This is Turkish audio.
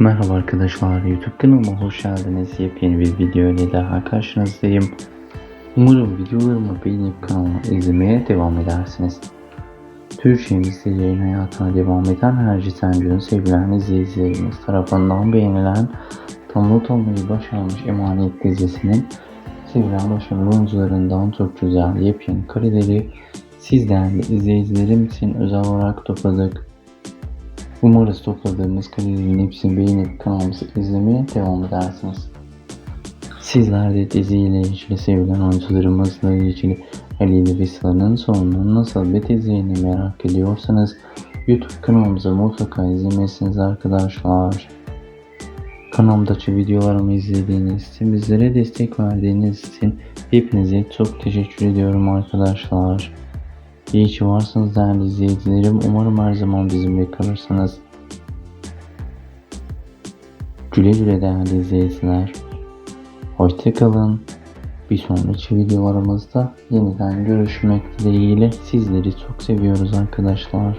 Merhaba arkadaşlar, YouTube kanalıma hoş geldiniz. Yepyeni bir video ile daha karşınızdayım. Umarım videolarımı beğenip kanalıma izlemeye devam edersiniz. Türkçemizde yayın hayatına devam eden Herci Sencü'nün sevilen izleyicilerimiz tarafından beğenilen Tamlı Tamlı'yı başarmış Emanet dizisinin sevilen başarılı oyuncularından çok güzel yepyeni kareleri siz değerli izleyicilerim için özel olarak topladık. Umarız topladığımız karelerin hepsini beğenip kanalımızı izlemeye devam edersiniz. Sizler de diziyle ilgili sevilen oyuncularımızla ilgili Ali Risa'nın sonunun nasıl biteceğini merak ediyorsanız YouTube kanalımızı mutlaka izlemesiniz arkadaşlar. Kanalımdaki videolarımı izlediğiniz için, bizlere destek verdiğiniz için hepinize çok teşekkür ediyorum arkadaşlar. İyi ki varsınız değerli izleyicilerim. Umarım her zaman bizimle kalırsınız. Güle güle değerli izleyiciler. Hoşçakalın. Bir sonraki videolarımızda yeniden görüşmek dileğiyle sizleri çok seviyoruz arkadaşlar.